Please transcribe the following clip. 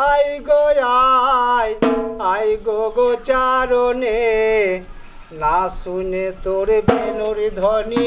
I গো আই আই গো গো চারণে। না শুনে তোর বেনুর ধনী